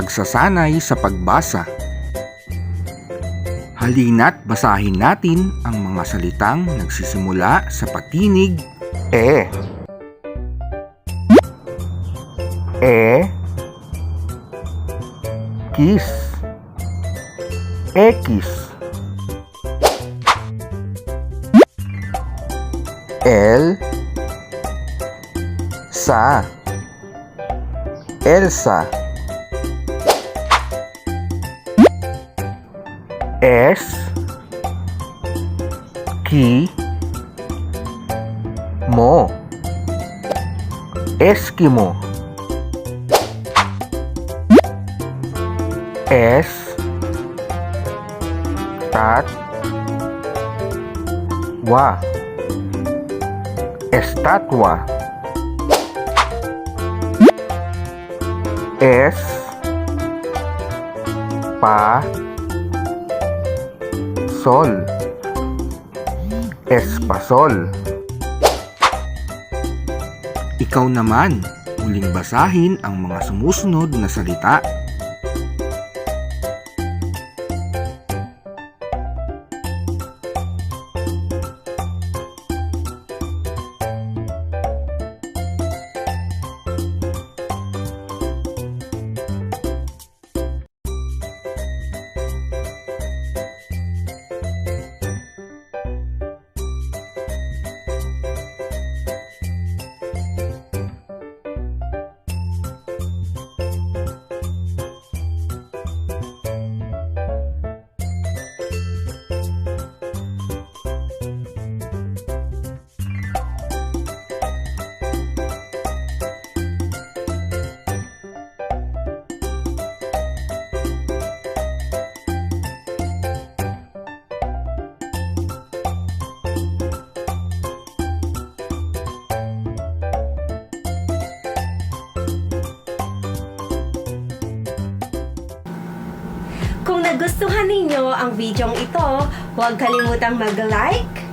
pagsasanay sa pagbasa. Halina't basahin natin ang mga salitang nagsisimula sa patinig E. E. Kiss. X. L. Sa. Elsa. S. K. Mo Eskimo S Tat Wa Estatua S Pa Sol. Espasol. Ikaw naman, muling basahin ang mga sumusunod na salita. Kung nagustuhan ninyo ang videong ito, huwag kalimutang mag-like,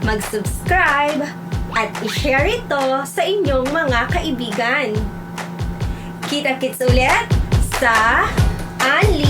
mag-subscribe, at i-share ito sa inyong mga kaibigan. Kita-kits ulit sa Faith!